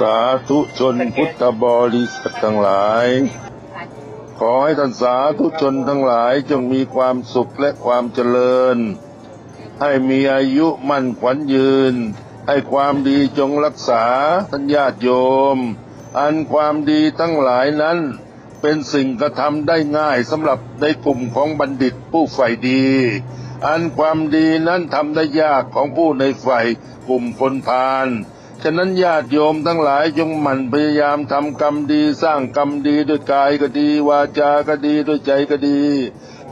สาธุชนพุทธบริษัททั้งหลาย ขอให้ท่านสาธุชนทั้งหลายจงมีความสุขและความเจริญ ให้มีอายุมั่นขวัญยืน ให้ความดีจงรักษาท่านญาติโยม อันความดีทั้งหลายนั้นเป็นสิ่งกระทำได้ง่ายสำหรับในกลุ่มของบัณฑิตผู้ใฝ่ดี อันความดีนั้นทำได้ยากของผู้ในฝ่ายกลุ่มคนพาล ฉะนั้นญาติโยมทั้งหลายจงหมั่นพยายามทำกรรมดีสร้างกรรมดีด้วยกายก็ดี วาจาก็ดีด้วยใจก็ดี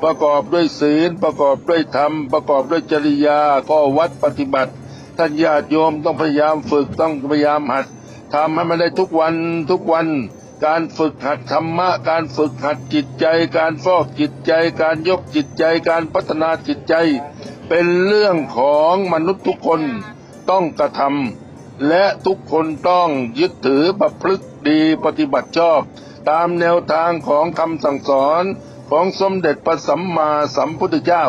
ประกอบด้วยศีลประกอบด้วยธรรม ประกอบด้วยจริยาข้อวัดปฏิบัติ ท่านญาติโยมต้องพยายามฝึกต้องพยายามหัดทำให้มันได้ทุกวันทุกวัน การฝึกหัดธรรมะ การฝึกหัดจิตใจ การฟอกจิตใจ การยกจิตใจ การพัฒนาจิตใจ เป็นเรื่องของมนุษย์ทุกคนต้องกระทำ และทุกคนต้องยึดถือประพฤติดีปฏิบัติชอบ ตามแนวทางของคำสั่งสอนของสมเด็จพระสัมมาสัมพุทธเจ้า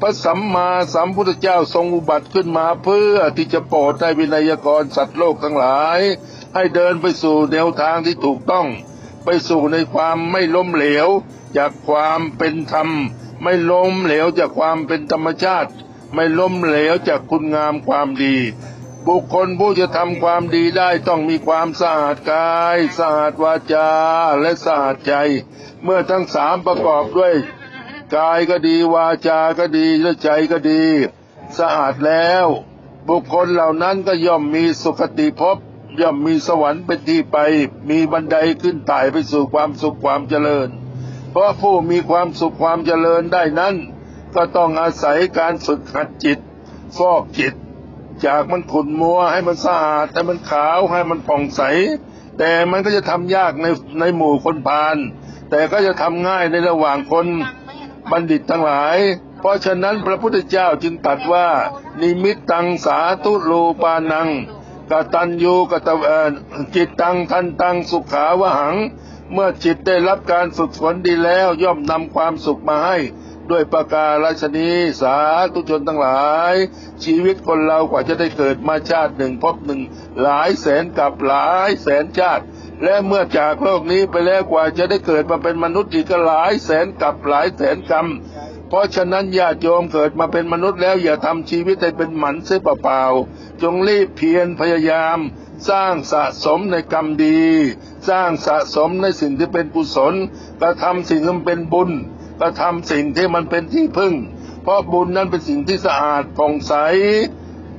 พระสัมมาสัมพุทธเจ้าทรงอุบัติขึ้นมาเพื่อที่จะโปรดให้วินัยกรสัตว์โลกทั้งหลาย ให้เดินไปสู่แนวทางที่ถูกต้อง ไปสู่ในความไม่ล้มเหลว จากความเป็นธรรม ไม่ล้มเหลวจากความเป็นธรรมชาติ ไม่ล้มเหลวจากคุณงามความดี บุคคลผู้จะทำความดีได้ต้องมีความสะอาดกายสะอาดวาจาและสะอาดใจ เมื่อทั้งสามประกอบด้วย กายก็ดีวาจาก็ดีและใจก็ดี สะอาดแล้ว บุคคลเหล่านั้นก็ย่อมมีสุคติภพย่อมมีสวรรค์เป็นที่ไป มีบันไดขึ้นไต่ไปสู่ความสุขความเจริญ เพราะผู้มีความสุขความเจริญได้นั้น ก็ต้องอาศัยการฝึกหัดจิต ฟอกจิต จากมันขุ่นมัวให้มันสะอาดให้มันขาวให้มันผ่องใส แต่มันก็จะทำยากในในหมู่คนพาลแต่ก็จะทำง่ายในระหว่างคนบัณฑิตทั้งหลาย เพราะฉะนั้นพระพุทธเจ้าจึงตรัสว่า นิมิตตังสาธุโลปานังกตัญญูกตเอ่อจิตตังทันตังสุขาวหัง เมื่อจิตได้รับการฝึกฝนดีแล้วย่อมนำความสุขมาให้ ด้วยประการชนีสาธุชนทั้งหลาย ชีวิตคนเรากว่าจะได้เกิดมาชาติหนึ่งพบหนึ่ง หลายแสนกับหลายแสนชาติ และเมื่อจากโลกนี้ไปแล้วกว่าจะได้เกิดมาเป็นมนุษย์อีกก็หลายแสนกับหลายแสนกรรมเพราะฉะนั้นญาติโยมเกิดมาเป็นมนุษย์แล้วอย่าทำชีวิตให้เป็นหมันเสียเปล่าๆจงรีบเพียรพยายาม สร้างสะสมในกรรมดี สร้างสะสมในสิ่งที่เป็นกุศลกระทำสิ่งที่มันเป็นบุญกระทำสิ่งที่มันเป็นที่พึ่ง เพราะบุญนั้นเป็นสิ่งที่สะอาดผ่องใส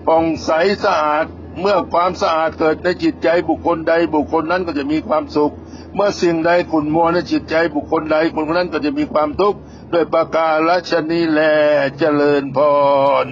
ผ่องใสสะอาดเมื่อความสะอาดเกิดในจิตใจบุคคลใดบุคคลนั้นก็จะมีความสุข เมื่อสิ่งใดขุ่นมัวในจิตใจบุคคลใดบุคคลนั้นก็จะมีความทุกข์ด้วยประการละชนีแลเจริญพร